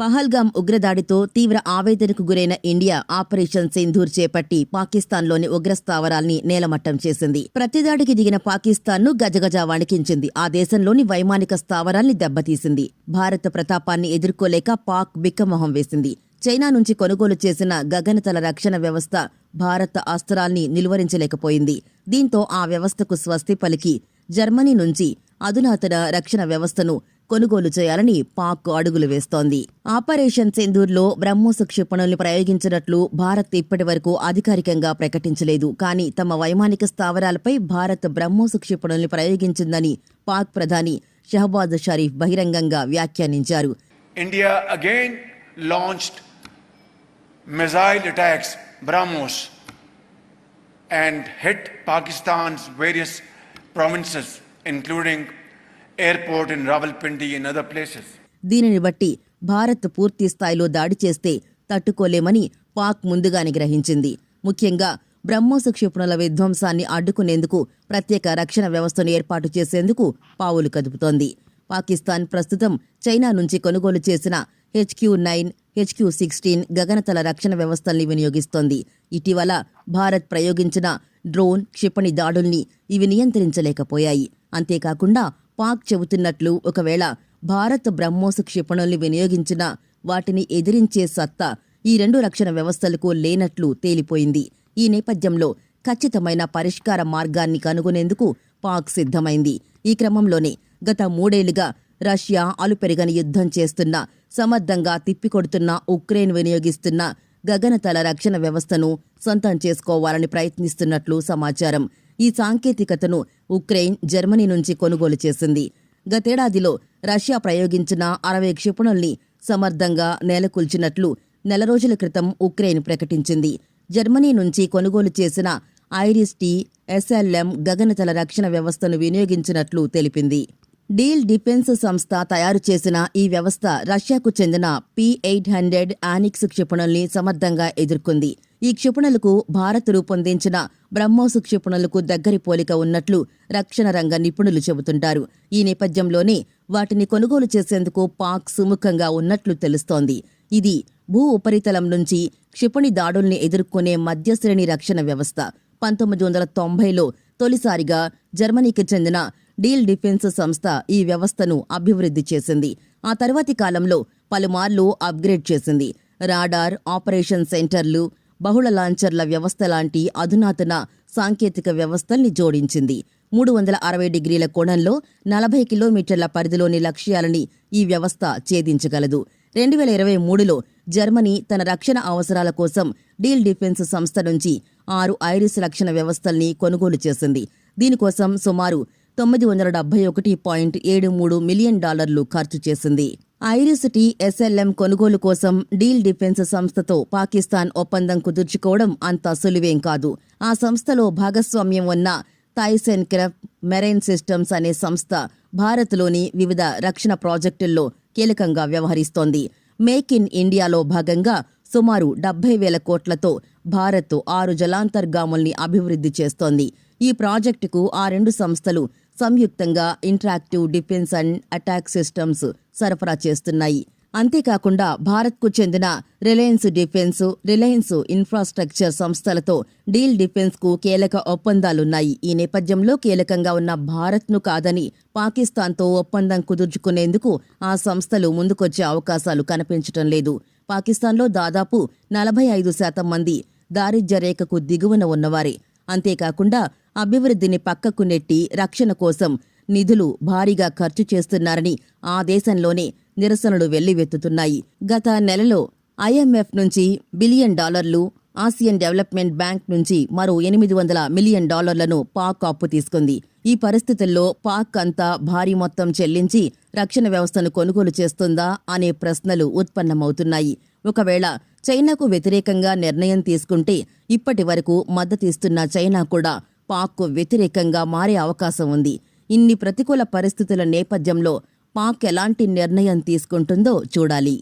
పహల్గాం ఉగ్రదాడితో తీవ్ర ఆవేదనకు గురైన India operation Sindoor చేపట్టి పాకిస్తాన్లోని ఉగ్ర స్థావరాల్ని నేలమట్టం చేసింది. ప్రతిదాడికి దిగిన పాకిస్తాన్ను గజగజ వణికించింది. ఆ దేశంలోని వైమానిక స్థావరాల్ని దెబ్బతీసింది. భారత ప్రతాపాన్ని ఎదుర్కోలేక పాక్ బిక్కమొహం వేసింది. చైనా నుంచి కొనుగోలు చేసిన గగనతల రక్షణ వ్యవస్థ భారత అస్త్రాల్ని నిలువరించలేకపోయింది. దీంతో ఆ వ్యవస్థకు స్వస్తి పలికి జర్మనీ నుంచి అధునాతన రక్షణ వ్యవస్థను కొనుగోలు చేయాలని పాక్ అడుగులు వేస్తోంది. ఆపరేషన్ సింధూర్లో బ్రహ్మోస్ క్షిపణుల్ని ప్రయోగించినట్లు భారత్ ఇప్పటి వరకు అధికారికంగా ప్రకటించలేదు. కానీ తమ వైమానిక స్థావరాలపై భారత్ బ్రహ్మోస్ క్షిపణుల్ని ప్రయోగించిందని పాక్ ప్రధాని షహబాజ్ షరీఫ్ బహిరంగంగా వ్యాఖ్యానించారు. India again launch missile attacks BrahMos and hit Pakistan's various provinces including airport in Rawalpindi and other places. దీనిని బట్టి భారత్ పూర్తి స్థాయిలో దాడి చేస్తే తట్టుకోలేమని పాక్ ముందుగానే గ్రహించింది. ముఖ్యంగా బ్రహ్మోస్ క్షిపణుల విధ్వంసాన్ని అడ్డుకునేందుకు ప్రత్యేక రక్షణ వ్యవస్థను ఏర్పాటు చేసేందుకు పావులు కదుపుతోంది. పాకిస్తాన్ ప్రస్తుతం చైనా నుంచి కొనుగోలు చేసిన హెచ్క్యూ నైన్ హెచ్క్యూ సిక్స్టీన్ గగనతల రక్షణ వ్యవస్థల్ని వినియోగిస్తోంది. ఇటీవల భారత్ ప్రయోగించిన డ్రోన్ క్షిపణి దాడుల్ని ఇవి నియంత్రించలేకపోయాయి. అంతేకాకుండా పాక్ చెబుతున్నట్లు ఒకవేళ భారత్ బ్రహ్మోస్ క్షిపణుల్ని వినియోగించిన వాటిని ఎదిరించే సత్తా ఈ రెండు రక్షణ వ్యవస్థలకు లేనట్లు తేలిపోయింది. ఈ నేపథ్యంలో ఖచ్చితమైన పరిష్కార మార్గాన్ని కనుగొనేందుకు పాక్ సిద్ధమైంది. ఈ క్రమంలోనే గత మూడేళ్ళుగా రష్యా అలుపెరగని యుద్ధం చేస్తున్న సమర్థంగా తిప్పికొడుతున్న ఉక్రెయిన్ వినియోగిస్తున్న గగనతల రక్షణ వ్యవస్థను సొంతం చేసుకోవాలని ప్రయత్నిస్తున్నట్లు సమాచారం. ఈ సాంకేతికతను ఉక్రెయిన్ జర్మనీ నుంచి కొనుగోలు చేసింది. గతేడాదిలో రష్యా ప్రయోగించిన అరవై క్షిపణుల్ని సమర్థంగా నెలకొల్చినట్లు నెల రోజుల క్రితం ఉక్రెయిన్ ప్రకటించింది. జర్మనీ నుంచి కొనుగోలు చేసిన ఐరిస్ టీ ఎస్ఎల్ఎం గగనతల రక్షణ వ్యవస్థను వినియోగించినట్లు తెలిపింది. డీల్ డిఫెన్స్ సంస్థ తయారు చేసిన ఈ వ్యవస్థ రష్యాకు చెందిన పి ఎయిట్ హండ్రెడ్ ఆనిక్స్ క్షిపణుల్ని సమర్థంగా ఎదుర్కొంది. ఈ క్షిపణులకు భారత్ రూపొందించిన బ్రహ్మోస్ క్షిపణులకు దగ్గరి పోలిక ఉన్నట్లు రక్షణ రంగ నిపుణులు చెబుతుంటారు. ఈ నేపథ్యంలోనే వాటిని కొనుగోలు చేసేందుకు పాక్ సుముఖంగా ఉన్నట్లు తెలుస్తోంది. ఇది భూ ఉపరితలం నుంచి క్షిపణి దాడుల్ని ఎదుర్కొనే మధ్యశ్రేణి రక్షణ వ్యవస్థ. పంతొమ్మిది వందల తొంభైలో తొలిసారిగా జర్మనీకి చెందిన డీల్ డిఫెన్స్ సంస్థ ఈ వ్యవస్థను అభివృద్ధి చేసింది. ఆ తర్వాతి కాలంలో పలుమార్లు అప్గ్రేడ్ చేసింది. రాడార్ ఆపరేషన్ సెంటర్లు బహుళ లాంచర్ల వ్యవస్థ లాంటి అధునాతన సాంకేతిక వ్యవస్థల్ని జోడించింది. మూడు వందల అరవై డిగ్రీల కోణంలో నలభై కిలోమీటర్ల పరిధిలోని లక్ష్యాలని ఈ వ్యవస్థ ఛేదించగలదు. రెండు వేల ఇరవై మూడులో జర్మనీ తన రక్షణ అవసరాల కోసం డీల్ డిఫెన్స్ సంస్థ నుంచి ఆరు ఐరిస్ రక్షణ వ్యవస్థల్ని కొనుగోలు చేసింది. దీనికోసం సుమారు తొమ్మిది వందల డెబ్బై ఒకటి పాయింట్ ఏడు మూడు మిలియన్ డాలర్లు ఖర్చు చేసింది. ఐరిస్ టీ ఎస్ఎల్ఎం కొనుగోలు కోసం డీల్ డిఫెన్స్ సంస్థతో పాకిస్తాన్ ఒప్పందం కుదుర్చుకోవడం అంత సులువేం కాదు. ఆ సంస్థలో భాగస్వామ్యం ఉన్న థైసెన్ క్రఫ్ మెరైన్ సిస్టమ్స్ అనే సంస్థ భారత్లోని వివిధ రక్షణ ప్రాజెక్టుల్లో కీలకంగా వ్యవహరిస్తోంది. మేక్ ఇన్ ఇండియాలో భాగంగా సుమారు డెబ్బై వేల కోట్లతో భారత్ ఆరు జలాంతర్గాముల్ని అభివృద్ధి చేస్తోంది. ఈ ప్రాజెక్టుకు ఆ రెండు సంస్థలు సంయుక్తంగా interactive defence and attack systems సరఫరా చేస్తున్నాయి. అంతేకాకుండా భారత్కు చెందిన రిలయన్స్ డిఫెన్స్ రిలయన్స్ ఇన్ఫ్రాస్ట్రక్చర్ సంస్థలతో డీల్ డిఫెన్స్కు కీలక ఒప్పందాలున్నాయి. ఈ నేపథ్యంలో కీలకంగా ఉన్న భారత్ను కాదని పాకిస్తాన్తో ఒప్పందం కుదుర్చుకునేందుకు ఆ సంస్థలు ముందుకొచ్చే అవకాశాలు కనిపించటం లేదు. పాకిస్తాన్లో దాదాపు నలభై ఐదు శాతం మంది దారిద్ర్య రేఖకు దిగువన ఉన్నవారే. అంతేకాకుండా అభివృద్ధిని పక్కకు నెట్టి రక్షణ కోసం నిధులు భారీగా ఖర్చు చేస్తున్నారని ఆ దేశంలోనే నిరసనలు వెల్లివెత్తుతున్నాయి. గత నెలలో ఐఎంఎఫ్ నుంచి బిలియన్ డాలర్లు ఆసియన్ డెవలప్మెంట్ బ్యాంక్ నుంచి మరో ఎనిమిది వందల మిలియన్ డాలర్లను పాక్ అప్పు తీసుకుంది. ఈ పరిస్థితుల్లో పాక్ అంతా భారీ మొత్తం చెల్లించి రక్షణ వ్యవస్థను కొనుగోలు చేస్తుందా అనే ప్రశ్నలు ఉత్పన్నమవుతున్నాయి. ఒకవేళ చైనాకు వ్యతిరేకంగా నిర్ణయం తీసుకుంటే ఇప్పటి వరకు మద్దతిస్తున్న చైనా కూడా పాక్కు వ్యతిరేకంగా మారే అవకాశం ఉంది. ఇన్ని ప్రతికూల పరిస్థితుల నేపథ్యంలో పాక్ ఎలాంటి నిర్ణయం తీసుకుంటుందో చూడాలి.